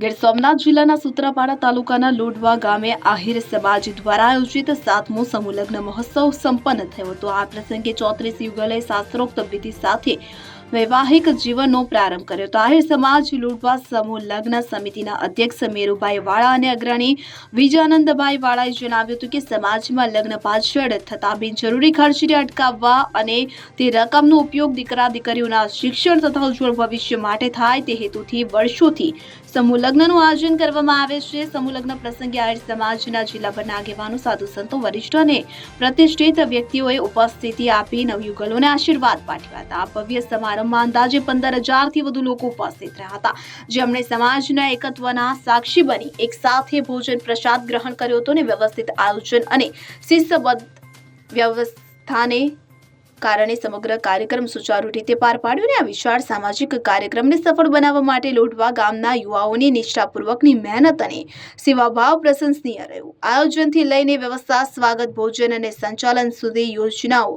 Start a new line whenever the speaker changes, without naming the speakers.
ગીર સોમનાથ જિલ્લાના સૂત્રાપાડા તાલુકાના લોડવા ગામે આહિર સમાજ દ્વારા આયોજિત સાતમો સમૂહ લગ્ન મહોત્સવ સંપન્ન થયો હતો. આ પ્રસંગે ચોત્રીસ યુગલે શાસ્ત્રોક્ત વિધિ સાથે વૈવાહિક જીવનનો પ્રારંભ કર્યો. હતો આહિર સમાજ લૂંટવા સમૂહ લગ્ન સમિતિના અધ્યક્ષ મેરુભાઈ વાળા અને અગ્રણી વિજયાનંદભાઈ વાળાએ જણાવ્યું હતું કે સમાજમાં લગ્ન પાછળ થતા બિનજરૂરી ખર્ચને અટકાવવા અને તે રકમનો ઉપયોગ દીકરા દીકરીઓના શિક્ષણ તથા ઉજ્જવળ ભવિષ્ય માટે થાય તે હેતુથી વર્ષોથી સમૂહ લગ્નનું આયોજન કરવામાં આવે છે. સમૂહ લગ્ન પ્રસંગે આહિર સમાજના જિલ્લાભરના આગેવાનો, સાધુ સંતો, વરિષ્ઠ અને પ્રતિષ્ઠિત વ્યક્તિઓએ ઉપસ્થિતિ આપી નવયુગલોને આશીર્વાદ પાઠવ્યા હતા. આ ભવ્ય સમારંભમાં અંદાજે પંદર હજારથી વધુ લોકો ઉપસ્થિત રહ્યા હતા. જેમણે સમાજના એકત્વના સાક્ષી બની, એક સાથે ભોજન પ્રસાદ ગ્રહણ કર્યો હતો અને વ્યવસ્થિત આયોજન અને શિસ્તબદ્ધ વ્યવસ્થાને કારણે સમગ્ર કાર્યક્રમ સુચારુ રીતે પાર પાડ્યો અને આ વિશાળ સામાજિક કાર્યક્રમને સફળ બનાવવા માટે લોઢવા ગામના યુવાઓની નિષ્ઠાપૂર્વકની મહેનત અને સેવાભાવ પ્રશંસનીય રહ્યું. આયોજનથી લઈને વ્યવસ્થા, સ્વાગત, ભોજન અને સંચાલન સુધી યોજનાઓ